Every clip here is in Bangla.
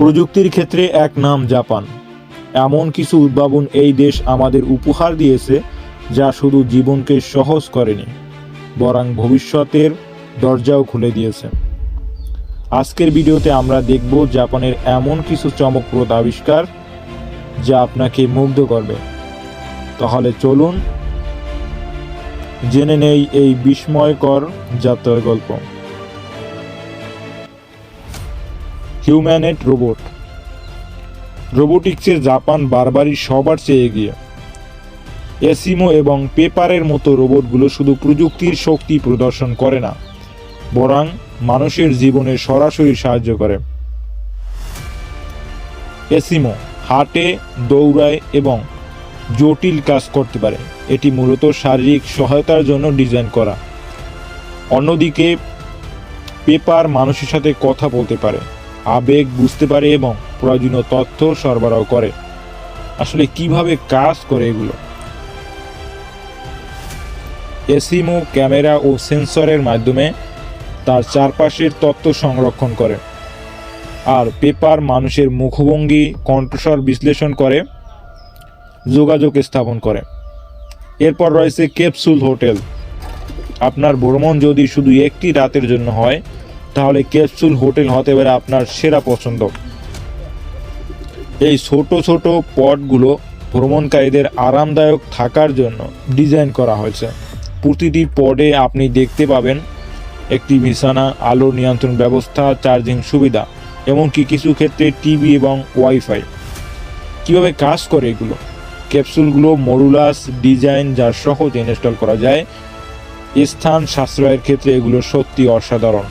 প্রযুক্তির ক্ষেত্রে এক নাম জাপান। এমন কিছু উদ্ভাবন এই দেশ আমাদের উপহার দিয়েছে, যা শুধু জীবনকে সহজ করেনি, বরং ভবিষ্যতের দরজাও খুলে দিয়েছে। আজকের ভিডিওতে আমরা দেখব জাপানের এমন কিছু চমকপ্রদ আবিষ্কার, যা আপনাকে মুগ্ধ করবে। তাহলে চলুন, জেনে নেই এই বিস্ময়কর যাত্রার গল্প। হিউম্যানেট রোবট। রোবোটিক্সে জাপান বারবারই সবার চেয়ে এগিয়ে। এসিমো এবং পেপারের মতো রোবটগুলো শুধু প্রযুক্তির শক্তি প্রদর্শন করে না, বরং মানুষের জীবনে সরাসরি সাহায্য করে। এসিমো হাঁটে, দৌড়ায় এবং জটিল কাজ করতে পারে। এটি মূলত শারীরিক সহায়তার জন্য ডিজাইন করা। অন্যদিকে, পেপার মানুষের সাথে কথা বলতে পারে। আবেগ বুঝতে পারে এবং প্রয়োজনীয় তথ্য সরবরাহ করে। আসলে কীভাবে কাজ করে এগুলো? এসিমো ক্যামেরা ও সেন্সরের মাধ্যমে তার চারপাশের তথ্য সংরক্ষণ করে আর পেপার মানুষের মুখভঙ্গি, কণ্ঠস্বর বিশ্লেষণ করে, যোগাযোগ স্থাপন করে। এরপর রয়েছে ক্যাপসুল হোটেল। আপনার ভ্রমণ যদি শুধু একটি রাতের জন্য হয় তাহলে ক্যাপসুল হোটেল হতে পারে আপনার সেরা পছন্দ। এই ছোট ছোট পটগুলো ভ্রমণকারীদের আরামদায়ক থাকার জন্য ডিজাইন করা হয়েছে। প্রতিটি পডে আপনি দেখতে পাবেন একটি বিছানা, আলো নিয়ন্ত্রণ ব্যবস্থা, চার্জিং সুবিধা, এমনকি কিছু ক্ষেত্রে টিভি এবং ওয়াইফাই। কীভাবে কাজ করে এগুলো? ক্যাপসুলগুলো মরুলাস ডিজাইন যা সহজে ইনস্টল করা যায়। স্থান সাশ্রয়ের ক্ষেত্রে এগুলো সত্যি অসাধারণ।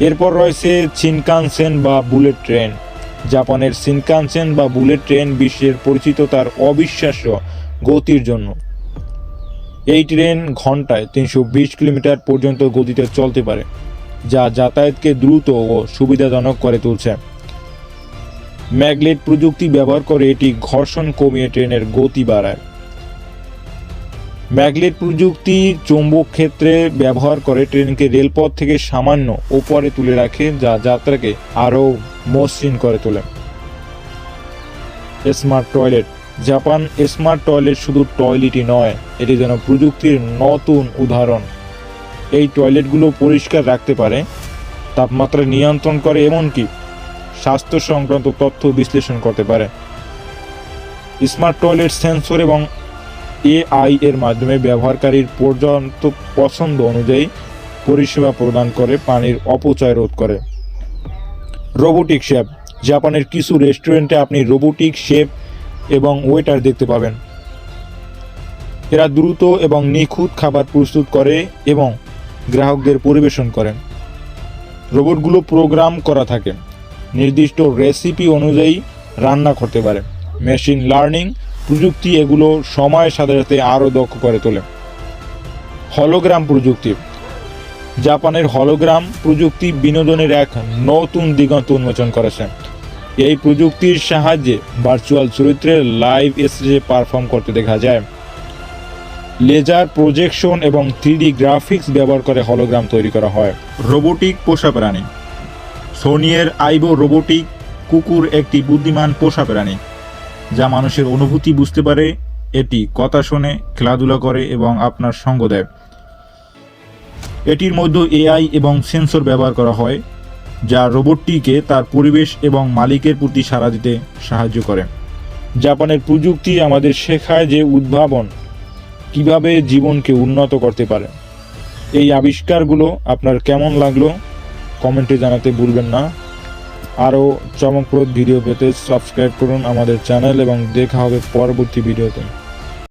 এরপর রয়েছে চিনকানসেন বা বুলেট ট্রেন। জাপানের সিনকানসেন বা বুলেট ট্রেন বিশ্বের পরিচিত তার অবিশ্বাস্য গতির জন্য। এই ট্রেন ঘন্টায় তিনশো বিশ কিলোমিটার পর্যন্ত গতিতে চলতে পারে, যা যাতায়াতকে দ্রুত ও সুবিধাজনক করে তুলছে। ম্যাগলেট প্রযুক্তি ব্যবহার করে এটি ঘর্ষণ কমিয়ে ট্রেনের গতি বাড়ায়। ম্যাগলেট প্রযুক্তি চৌম্বক ক্ষেত্রে ব্যবহার করে ট্রেনকে রেলপথ থেকে সামান্য ওপরে তুলে রাখে, যা যাত্রাকে আরও মসৃণ করে তোলে। Smart toilet. Japan smart toilet শুধু টয়লেটই নয়, এটি যেন প্রযুক্তির নতুন উদাহরণ। এই টয়লেটগুলো পরিষ্কার রাখতে পারে, তাপমাত্রা নিয়ন্ত্রণ করে, এমনকি স্বাস্থ্য সংক্রান্ত তথ্য বিশ্লেষণ করতে পারে। স্মার্ট টয়লেট সেন্সর এবং এআই এর মাধ্যমে ব্যবহারকারীর পর্যন্ত পছন্দ অনুযায়ী পরিষেবা প্রদান করে, পানির অপচয় রোধ করে। রোবোটিক শেফ জাপানের কিছু রেস্টুরেন্টে আপনি রোবোটিক শেফ এবং ওয়েটার দেখতে পাবেন। এরা দ্রুত এবং নিখুঁত খাবার প্রস্তুত করে এবং গ্রাহকদের পরিবেশন করেন রোবটগুলো প্রোগ্রাম করা থাকে। নির্দিষ্ট রেসিপি অনুযায়ী রান্না করতে পারে। মেশিন লার্নিং প্রযুক্তি এগুলো সময়ের সাথে সাথে আরও দক্ষ করে তোলে। হলোগ্রাম প্রযুক্তি। জাপানের হলোগ্রাম প্রযুক্তি বিনোদনের এক নতুন দিগন্ত উন্মোচন করেছে। এই প্রযুক্তির সাহায্যে ভার্চুয়াল চরিত্রে লাইভ স্টেজে পারফর্ম করতে দেখা যায়। লেজার প্রজেকশন এবং থ্রিডি গ্রাফিক্স ব্যবহার করে হলোগ্রাম তৈরি করা হয়। রোবোটিক পোষা প্রাণী। সোনিয়ের আইবো রোবোটিক কুকুর একটি বুদ্ধিমান পোষা প্রাণী। যা মানুষের অনুভূতি বুঝতে পারে, এটি কথা শোনে, খেলাধুলা করে এবং আপনার সঙ্গ দেয়। এটির মধ্যে এআই এবং সেন্সর ব্যবহার করা হয়, যা রোবটটিকে তার পরিবেশ এবং মালিকের প্রতি সাড়া দিতে সাহায্য করে। জাপানের প্রযুক্তি আমাদের শেখায় যে উদ্ভাবন কীভাবে জীবনকে উন্নত করতে পারে। এই আবিষ্কারগুলো আপনার কেমন লাগল, কমেন্টে জানাতে ভুলবেন না। আরও চমকপ্রদ ভিডিও পেতে সাবস্ক্রাইব করুন আমাদের চ্যানেল এবং দেখা হবে পরবর্তী ভিডিওতে